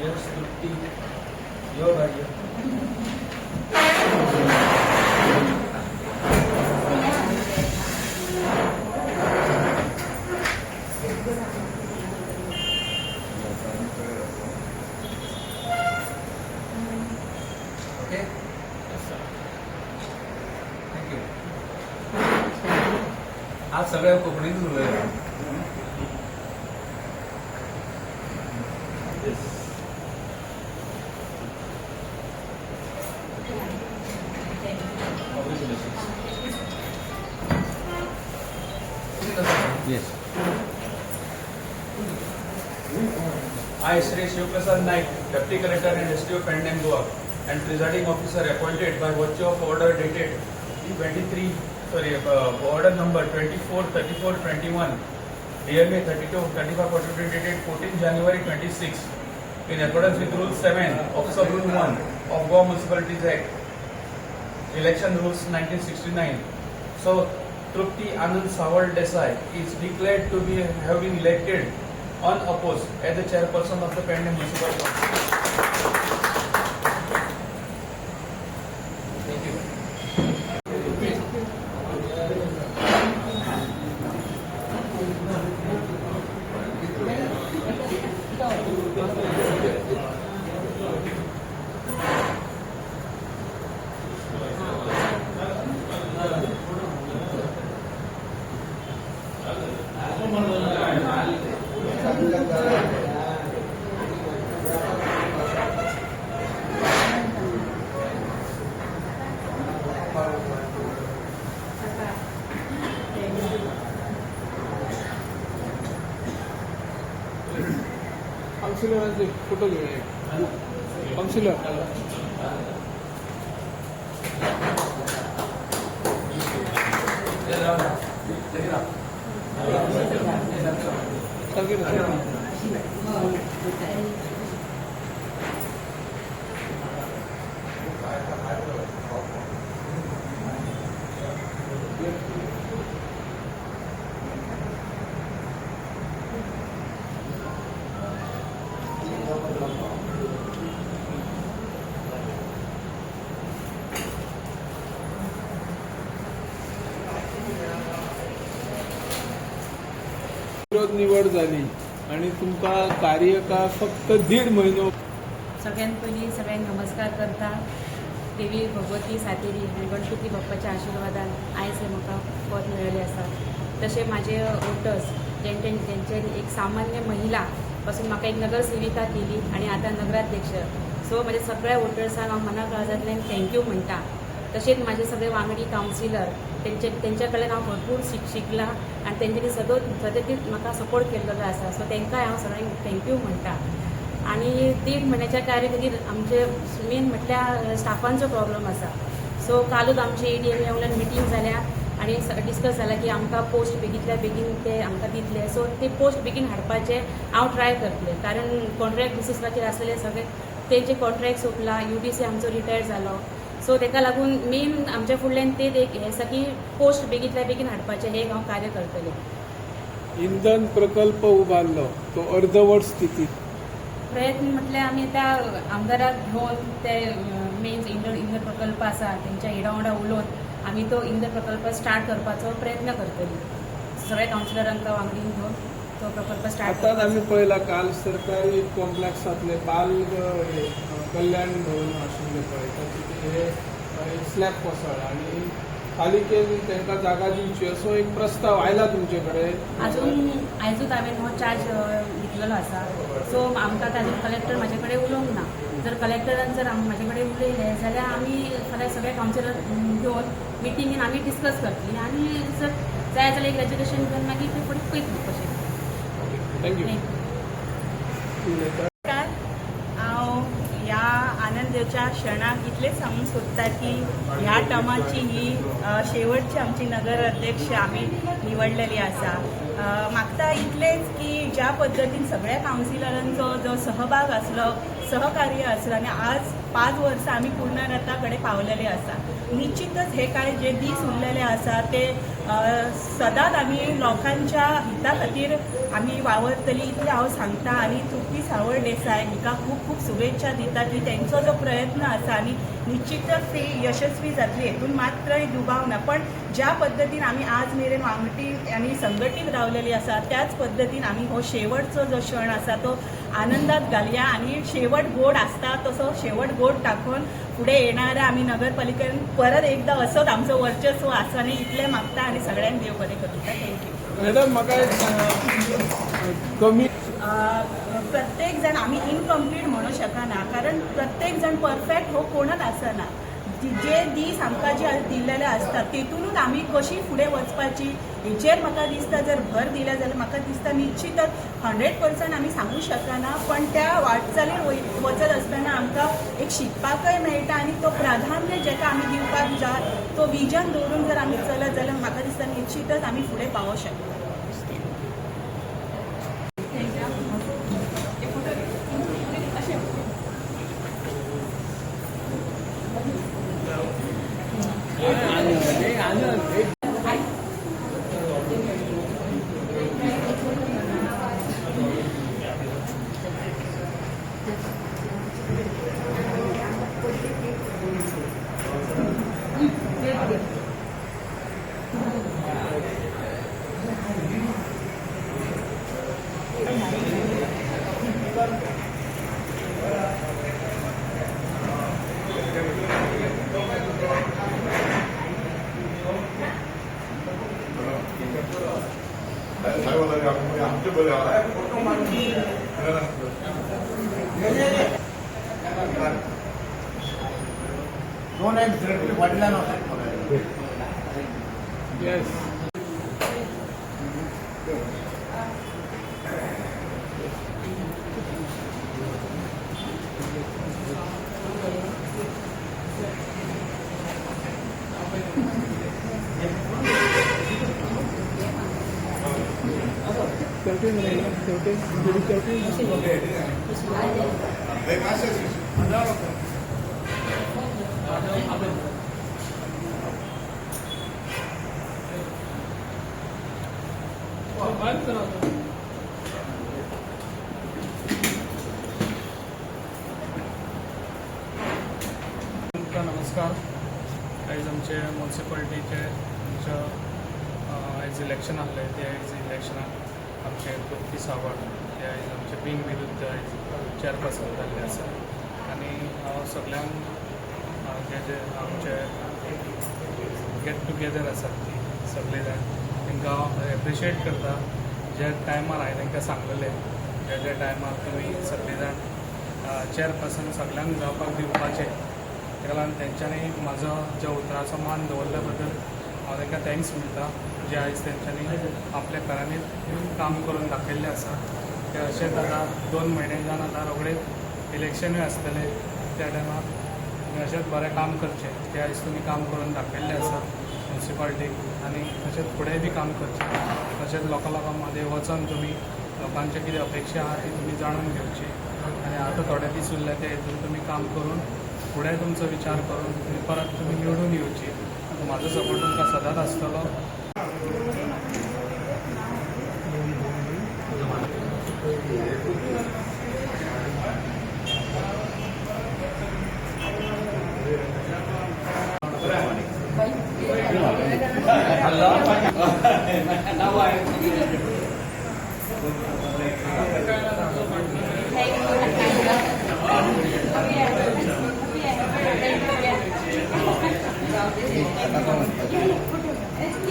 Yes, good deal. You're right here. आज सग को I Shri Shivprasad Naik deputy collector and S T O Goa and presiding officer appointed by of order dated three sorry, uh, order number 24, 34, 21, DMA 32, 35, 42, dated 14 January 26, in accordance with Rule 7 of Sub Rule 1 of Goa Municipalities Act, Election Rules 1969. So, Trupti Anand Sawal Desai is declared to be having elected unopposed as the chairperson of the pending municipal council. काउन्सिलरांचे photo घेऊया counsellor विरोध निवड झाली आणि तुमका कार्यकाळ फक्त दीड महिनो सगळ्यात पयलीं सगळ्यांक नमस्कार करता. देवी भगवती सातेरी आनी गणपती बाप्पाच्या आशिर्वादान आयज हे म्हाका पद मेळिल्लें आसा तशें म्हाजे वोटर्स जेंचे जेंचे एक सामान्य महिला पासून म्हाका एक नगरसेविका केली आनी आतां नगराध्यक्ष. सो म्हज्या सगळ्या वोटर्सांक हांव मना काळजांतल्यान थँक्यू म्हणटा तशेंच म्हाजे सगळे वांगडी कावन्सिलर तेंचे त्यांच्याकडल्यान कडल्यान हांव भरपूर शिक शिकलां आनी तेंच्यांनी सगळं सतत म्हाका सपोर्ट केल्लो आसा सो तांकांय हांव सगळ्यांक थँक्यू म्हणटा आनी दीड म्हयन्याच्या कार्य खातीर आमचे मेन म्हटल्यार स्टाफांचो प्रॉब्लम आसा सो कालूच आमची एडीएम वयल्यान मिटींग जाल्या आनी डिस्कस जाला की आमकां पोस्ट बेगींतल्या बेगीन ते आमकां दितले. सो ते पोस्ट बेगीन हाडपाचे हांव ट्राय करतलें. कारण कॉन्ट्रॅक्ट बेसिसाचेर आसलेले सगळे तेंचे कॉन्ट्रॅक्ट सोंपला यू डी सी आमचो रिटायर जालो सो ताका लागून मेन आमच्या फुडल्यान एक हें आसा की पोस्ट बेगींतल्या बेगीन हाडपाचें हें हांव कार्य करतलें. इंधन प्रकल्प उबारलो तो अर्धवट स्थितीत प्रयत्न म्हटल्यार आमी त्या आमदाराक घेवन ते मेन इंधन इंधन प्रकल्प आसा तेंच्या हेडा वांगडा उलोवन आमी तो इंधन प्रकल्प स्टार्ट करपाचो प्रयत्न करतली. सगळ्या कावन्सिलरांक वांगडी घेवन तो प्रकल्प स्टार्ट आताच आम्ही पळयला काल सरकारी कॉम्प्लेक्सातले बाल कल्याण भवन आशिल्ले पळय हे एक स्लॅब कोसळ आणि पालिकेन तांकां जागा दिवची असो एक प्रस्ताव आयला तुमचे कडेन अजून आयजूच हांवें हो चार्ज घेतलेलो आसा सो आमकां ताजो कलेक्टर म्हाजे कडेन उलोवंक ना. जर कलेक्टरान जर म्हाजे कडेन उलयले जाल्यार आमी फाल्यां सगळे कावन्सिलर घेवन मिटिंगेन आमी डिस्कस करतली. आनी जर जाय जाल्यार एक रेजल्युशन घेवन मागीर ते फुडें पळयतली कशें थँक्यू Thank you. उलयता नमस्कार हांव ह्या त्याच्या क्षणा इतलेच सांगूंक सोदता की ह्या टर्माची ही शेवटची आमची नगर अध्यक्ष आमी निवडलेली आसा मागता इतलेच की ज्या पद्दतीन सगळ्या कावन्सिलरांचो जो सहभाग आसलो सहकार्य आसलो आनी आज पांच वर्सां आमी पूर्णरथा कडेन पावलेले आसा निश्चितच हे कांय जे दीस उरलेले आसा ते सदांच आमी लोकांच्या हिता खातीर आमी वावरतली इतलें हांव सांगता आनी तृप्ती सावळ देसाय हिका खूब खूब शुभेच्छा दिता की तेंचो जो प्रयत्न आसा आनी निश्चितच ती यशस्वी जातली हेतून मात्रय दुबाव ना पण ज्या पद्दतीन आमी आज मेरेन वांगटी आनी संघटीत रावलेली आसा त्याच पद्दतीन आमी हो शेवटचो जो क्षण आसा तो आनंदात घालया आनी शेवट गोड आसता तसो शेवट गोड टाकून फुडें येणाऱ्या आमी नगरपालिकेन परत एकदां असोच आमचो वर्चस्व आसा आनी इतलें मागता आनी सगळ्यांक देव बरें करूं थँक्यू मॅडम म्हाका कमी आम्ही इनकम्प्लीट म्हणू शकना कारण प्रत्येक जण परफेक्ट हो कोणच आसना जे दीस आमकां जे दिल्लेले असतात तेतूनच आमी कशी फुडें वचपाची? हेचेर म्हाका दिसता जर भर दिले जाल्यार म्हाका दिसता निश्चितच हंड्रेड पर्संट आमी सांगू शकना पण त्या वाटचालीर वय- वचत आसतना आमकां एक शिकपाकय मेळटा आनी तो प्राधान्य जेका आमी दिवपाक जाय तो विजन दवरून जर आमी चलत जाल्यार म्हाका दिसता निश्चितच आमी फुडें पावो शकता आमचे बरे दोन एक वडिला चलते येस चलते तुमकां नमस्कार. आयज आमचे म्युन्सिपालिटीचे आमच्या आयज इलेक्शन आहलें ते आयज इलेक्शनाक आमचे तृप्ती सावंत ते आयज आमचे बिन विरुद्ध आयज चार चेअरपर्सन जाल्ले आसा आनी हांव सगळ्यांक जे जे आमचे गेट टुगेदर आसात ती सगळे जाण तांकां हांव एप्रिशिएट करता जे टायमार हांवें तांकां सांगलेलें जे जे टायमार तुमी सगळे जाण चेअरपर्सन सगळ्यांक जावपाक दिवपाचें ताका लागून तेंच्यांनी म्हाजो ज्या उतराचो मान दवरल्या बद्दल तांकां थँक्स म्हणटा जे आयज तेंच्यांनी आपल्या घरांनी काम करून दाखयल्लें आसा ते अशेंच आतां दोन म्हयने जावन आतां रोखडेच इलेक्शनूय आसतलें त्या टायमार तुमी अशेंच बरें काम करचें ते आयज तुमी काम करून दाखयल्लें आसा म्युन्सिपाल्टीक आनी तशेंच फुडेंय बी काम करचें तशेंच लोकां लोकां मदें वचोन तुमी लोकांचे कितें अपेक्षा आहा ती तुमी जाणून घेवची आनी आतां थोडे दीस उरले ते हितून तुमी काम करून फुडें तुमचो विचार करून परत तुमी निवडून येवची म्हाजो सपोर्ट तुमकां सदांच आसतलो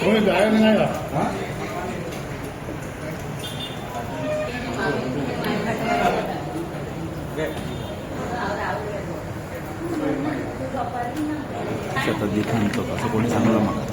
कोणी जायला नाही का? शेतात देखील असं कोणी सांगलं मला?